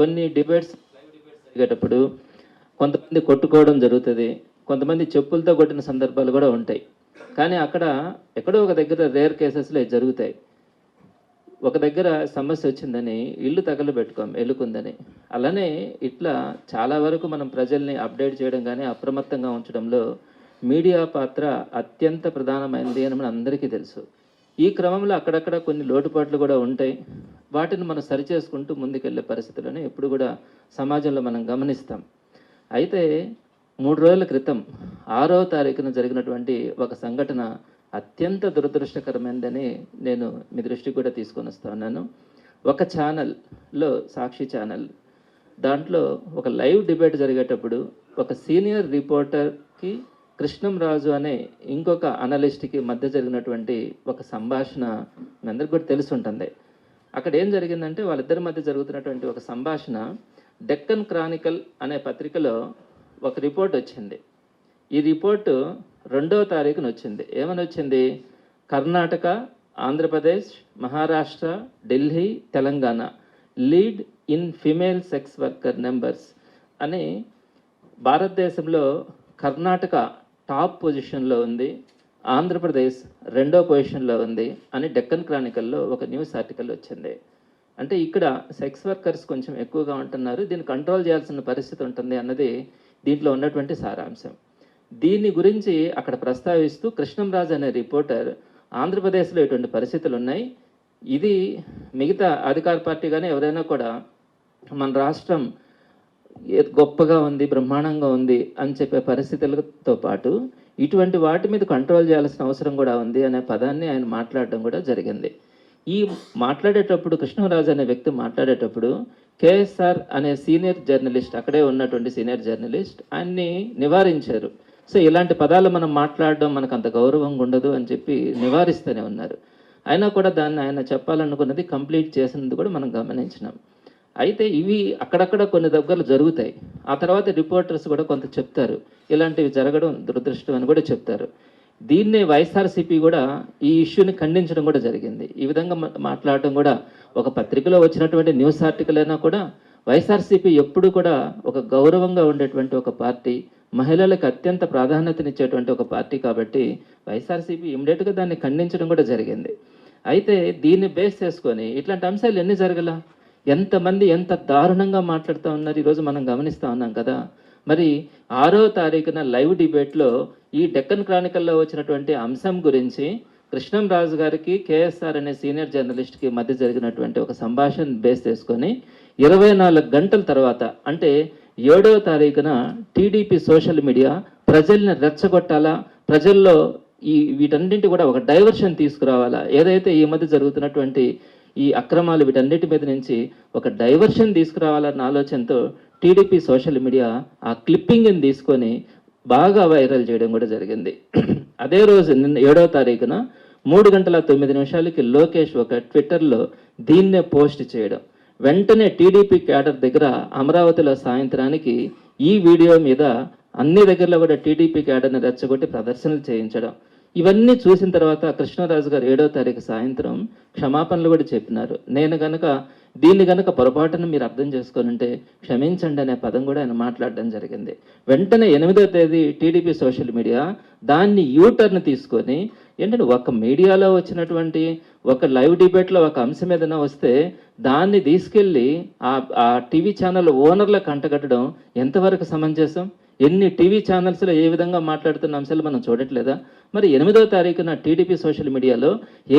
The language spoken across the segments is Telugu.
కొన్ని డిబేట్స్ జరిగేటప్పుడు కొంతమంది కొట్టుకోవడం జరుగుతుంది కొంతమంది చెప్పులతో కొట్టిన సందర్భాలు కూడా ఉంటాయి. కానీ అక్కడ ఎక్కడో ఒక దగ్గర రేర్ కేసెస్లో జరుగుతాయి. ఒక దగ్గర సమస్య వచ్చిందని ఇల్లు తగలబెట్టుకోం ఎలుకుందని. అలానే ఇట్లా చాలా వరకు మనం ప్రజల్ని అప్డేట్ చేయడం కానీ అప్రమత్తంగా ఉంచడంలో మీడియా పాత్ర అత్యంత ప్రధానమైనది అని మన అందరికీ తెలుసు. ఈ క్రమంలో అక్కడక్కడ కొన్ని లోటుపాట్లు కూడా ఉంటాయి. వాటిని మనం సరిచేసుకుంటూ ముందుకెళ్ళే పరిస్థితులను ఎప్పుడు కూడా సమాజంలో మనం గమనిస్తాం. అయితే మూడు రోజుల క్రితం ఆరో తారీఖున జరిగినటువంటి ఒక సంఘటన అత్యంత దురదృష్టకరమైనదని నేను మీ దృష్టికి కూడా తీసుకొని వస్తున్నాను ఒక ఛానల్లో సాక్షి ఛానల్. దాంట్లో ఒక లైవ్ డిబేట్ జరిగేటప్పుడు ఒక సీనియర్ రిపోర్టర్కి కృష్ణంరాజు అనే ఇంకొక అనలిస్ట్కి మధ్య జరిగినటువంటి ఒక సంభాషణ మీ అందరికి కూడా తెలిసి ఉంటుంది అక్కడ ఏం జరిగిందంటే వాళ్ళిద్దరి మధ్య జరుగుతున్నటువంటి ఒక సంభాషణ డెక్కన్ క్రానికల్ అనే పత్రికలో ఒక రిపోర్ట్ వచ్చింది. ఈ రిపోర్టు రెండవ తారీఖున వచ్చింది. ఏమని వచ్చింది? Karnataka Andhra Pradesh Maharashtra Delhi Telangana. Lead in female sex worker numbers అని భారతదేశంలో కర్ణాటక టాప్ పొజిషన్లో ఉంది ఆంధ్రప్రదేశ్ రెండో పొజిషన్లో ఉంది అని డెక్కన్ క్రానికల్లో ఒక న్యూస్ ఆర్టికల్ వచ్చింది. అంటే ఇక్కడ సెక్స్ వర్కర్స్ కొంచెం ఎక్కువగా ఉంటున్నారు దీన్ని కంట్రోల్ చేయాల్సిన పరిస్థితి ఉంటుంది అన్నది దీంట్లో ఉన్నటువంటి సారాంశం. దీని గురించి అక్కడ ప్రస్తావిస్తూ కృష్ణంరాజు అనే రిపోర్టర్ ఆంధ్రప్రదేశ్లో ఇటువంటి పరిస్థితులు ఉన్నాయి. ఇది మిగతా అధికార పార్టీ కానీ ఎవరైనా కూడా మన రాష్ట్రం గొప్పగా ఉంది బ్రహ్మాండంగా ఉంది అని చెప్పే పరిస్థితులతో పాటు ఇటువంటి వాటి మీద కంట్రోల్ చేయాల్సిన అవసరం కూడా ఉంది అనే పదాన్ని ఆయన మాట్లాడడం కూడా జరిగింది. ఈ మాట్లాడేటప్పుడు కృష్ణరాజు అనే వ్యక్తి మాట్లాడేటప్పుడు కేఎస్ఆర్ అనే సీనియర్ జర్నలిస్ట్ అక్కడే ఉన్నటువంటి సీనియర్ జర్నలిస్ట్ ఆయన్ని నివారించారు. సో ఇలాంటి పదాలు మనం మాట్లాడడం మనకు అంత గౌరవంగా ఉండదు అని చెప్పి నివారిస్తూనే ఉన్నారు. అయినా కూడా దాన్ని ఆయన చెప్పాలనుకున్నది కంప్లీట్ చేసినది కూడా మనం గమనించినాం. అయితే ఇవి అక్కడక్కడ కొన్ని దగ్గరలు జరుగుతాయి. ఆ తర్వాత రిపోర్టర్స్ కూడా కొంత చెప్తారు. ఇలాంటివి జరగడం దురదృష్టం అని కూడా చెప్తారు. దీన్నే వైఎస్ఆర్సీపీ కూడా ఈ ఇష్యూని ఖండించడం కూడా జరిగింది. ఈ విధంగా మా- మాట్లాడటం కూడా ఒక పత్రికలో వచ్చినటువంటి న్యూస్ ఆర్టికల్ అయినా కూడా వైఎస్ఆర్సీపీ ఎప్పుడు కూడా ఒక గౌరవంగా ఉండేటువంటి ఒక పార్టీ మహిళలకు అత్యంత ప్రాధాన్యతనిచ్చేటువంటి ఒక పార్టీ కాబట్టి వైఎస్ఆర్సీపీ ఇమ్మీడియట్గా దాన్ని ఖండించడం కూడా జరిగింది. అయితే దీన్ని బేస్ చేసుకొని ఇట్లాంటి అంశాలు ఎన్ని జరగలా? ఎంతమంది ఎంత దారుణంగా మాట్లాడుతూ ఉన్నారు ఈరోజు మనం గమనిస్తూ ఉన్నాం కదా. మరి ఆరో తారీఖున లైవ్ డిబేట్లో ఈ డెక్కన్ క్రానికల్లో వచ్చినటువంటి అంశం గురించి కృష్ణంరాజు గారికి కేఎస్ఆర్ అనే సీనియర్ జర్నలిస్ట్కి మధ్య జరిగినటువంటి ఒక సంభాషణ బేస్ చేసుకొని ఇరవై నాలుగు గంటల తర్వాత అంటే ఏడవ తారీఖున టీడీపీ సోషల్ మీడియా ప్రజల్ని రెచ్చగొట్టాలా? ప్రజల్లో ఈ వీటన్నింటి కూడా ఒక డైవర్షన్ తీసుకురావాలా? ఏదైతే ఈ మధ్య జరుగుతున్నటువంటి ఈ అక్రమాలు వీటన్నిటి మీద నుంచి ఒక డైవర్షన్ తీసుకురావాలన్న ఆలోచనతో టీడీపీ సోషల్ మీడియా ఆ క్లిప్పింగ్ని తీసుకొని బాగా వైరల్ చేయడం కూడా జరిగింది. అదే రోజు నిన్న ఏడవ తారీఖున మూడు గంటల తొమ్మిది నిమిషాలకి లోకేష్ ఒక ట్విట్టర్లో దీన్నే పోస్ట్ చేయడం. వెంటనే టీడీపీ క్యాడర్ దగ్గర అమరావతిలో సాయంత్రానికి ఈ వీడియో మీద అన్ని దగ్గరలో కూడా టీడీపీ క్యాడర్ని రెచ్చగొట్టి ప్రదర్శనలు చేయించడం. ఇవన్నీ చూసిన తర్వాత కృష్ణరాజు గారు ఏడో తారీఖు సాయంత్రం క్షమాపణలు కూడా చెప్పినారు. నేను గనక దీన్ని గనక పొరపాటున మీరు అర్థం చేసుకొనుంటే క్షమించండి అనే పదం కూడా ఆయన మాట్లాడడం జరిగింది. వెంటనే ఎనిమిదో తేదీ టీడీపీ సోషల్ మీడియా దాన్ని యూటర్న్ తీసుకొని ఏంటంటే ఒక మీడియాలో వచ్చినటువంటి ఒక లైవ్ డిబేట్లో ఒక అంశం ఏదైనా వస్తే దాన్ని తీసుకెళ్ళి ఆ ఆ టీవీ ఛానల్ ఓనర్లకు అంటగట్టడం ఎంతవరకు సమంజసం? ఎన్ని టీవీ ఛానల్స్లో ఏ విధంగా మాట్లాడుతున్న అంశాలు మనం చూడట్లేదా? మరి ఎనిమిదో తారీఖున టీడీపీ సోషల్ మీడియాలో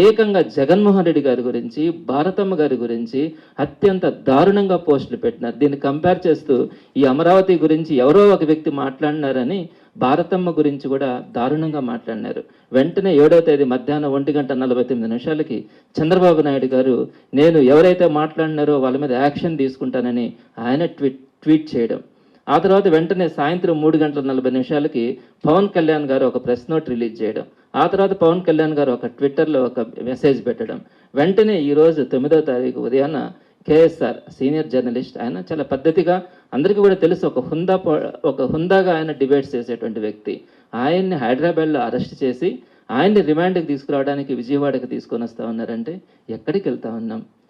ఏకంగా జగన్మోహన్ రెడ్డి గారి గురించి భారతమ్మ గారి గురించి అత్యంత దారుణంగా పోస్టులు పెట్టినారు. దీన్ని కంపేర్ చేస్తూ ఈ అమరావతి గురించి ఎవరో ఒక వ్యక్తి మాట్లాడినారని భారతమ్మ గురించి కూడా దారుణంగా మాట్లాడినారు. వెంటనే ఏడో తేదీ మధ్యాహ్నం ఒంటి గంట నలభై తొమ్మిది నిమిషాలకి చంద్రబాబు నాయుడు గారు నేను ఎవరైతే మాట్లాడినారో వాళ్ళ మీద యాక్షన్ తీసుకుంటానని ఆయన ట్వీట్ ట్వీట్ చేయడం. ఆ తర్వాత వెంటనే సాయంత్రం మూడు గంటల నలభై నిమిషాలకి పవన్ కళ్యాణ్ గారు ఒక ప్రెస్ నోట్ రిలీజ్ చేయడం. ఆ తర్వాత పవన్ కళ్యాణ్ గారు ఒక ట్విట్టర్లో ఒక మెసేజ్ పెట్టడం. వెంటనే ఈరోజు తొమ్మిదో తారీఖు ఉదయాన్న కేఎస్ఆర్ సీనియర్ జర్నలిస్ట్ ఆయన చాలా పద్ధతిగా అందరికీ కూడా తెలుసు ఒక హుందా ఒక హుందాగా ఆయన డిబేట్స్ చేసేటువంటి వ్యక్తి. ఆయన్ని హైదరాబాద్లో అరెస్ట్ చేసి ఆయన్ని రిమాండ్కి తీసుకురావడానికి విజయవాడకి తీసుకొని వస్తా ఉన్నారంటే ఎక్కడికి వెళ్తా ఉన్నాం?